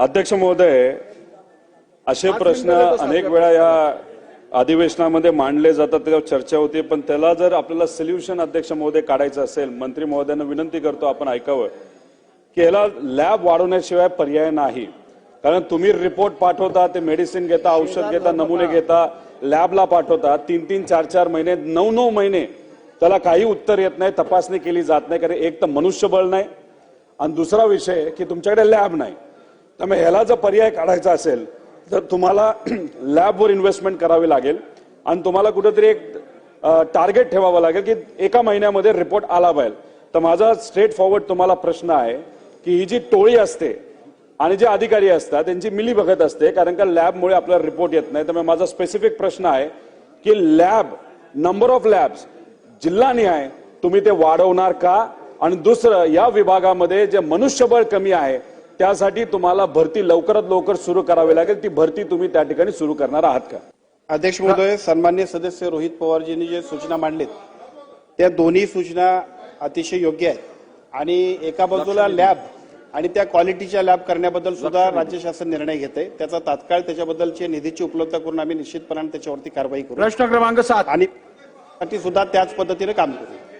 अध्यक्ष महोदय असे प्रश्न अनेक वेळा या अधिवेशनामध्ये मांडले जातात त्याच्यावर चर्चा होते पण त्याला जर आपल्याला सोल्युशन अध्यक्ष महोदय काढायचं असेल मंत्री महोदयांना विनंती करतो आपण ऐकावं की याला लॅब वाढवण्याशिवाय पर्याय नाही. कारण तुम्ही रिपोर्ट पाठवता ते मेडिसिन घेता औषध घेता नमुने घेता लॅबला पाठवता तीन तीन चार चार महिने नऊ नऊ महिने त्याला काही उत्तर येत नाही तपासणी केली जात नाही कारण एक तर मनुष्यबळ नाही. आणि दुसरा विषय की तुमच्याकडे लॅब नाही. त्यामुळे ह्याला जर पर्याय काढायचा असेल तर तुम्हाला लॅबवर इन्व्हेस्टमेंट करावी लागेल. आणि तुम्हाला कुठेतरी एक टार्गेट ठेवावं लागेल की एका महिन्यामध्ये रिपोर्ट आला पाहिजे. तर माझा स्ट्रेट फॉरवर्ड तुम्हाला प्रश्न आहे की ही जी टोळी असते आणि जे अधिकारी असतात त्यांची मिली बघत असते कारण का लॅबमुळे आपल्याला रिपोर्ट येत नाही. त्यामुळे माझा स्पेसिफिक प्रश्न आहे की लॅब नंबर ऑफ लॅब्स जिल्हानिहाय तुम्ही ते वाढवणार का? आणि दुसरं या विभागामध्ये जे मनुष्यबळ कमी आहे त्यासाठी तुम्हाला भरती लवकरात लवकर सुरू करावी लागेल. ती भरती तुम्ही त्या ठिकाणी सुरू करणार आहात का? अध्यक्ष महोदय सन्मान्य सदस्य रोहित पवारजींनी जे सूचना मांडलीत त्या दोन्ही सूचना अतिशय योग्य आहेत. आणि एका बाजूला लॅब आणि त्या क्वालिटीच्या लॅब करण्याबद्दल सुद्धा राज्य शासन निर्णय घेते त्याचा तात्काळ त्याच्याबद्दलची निधीची उपलब्धता करून आम्ही निश्चितपणाने त्याच्यावरती कारवाई करू. प्रश्न क्रमांक सात. आणि सुद्धा त्याच पद्धतीने काम करू.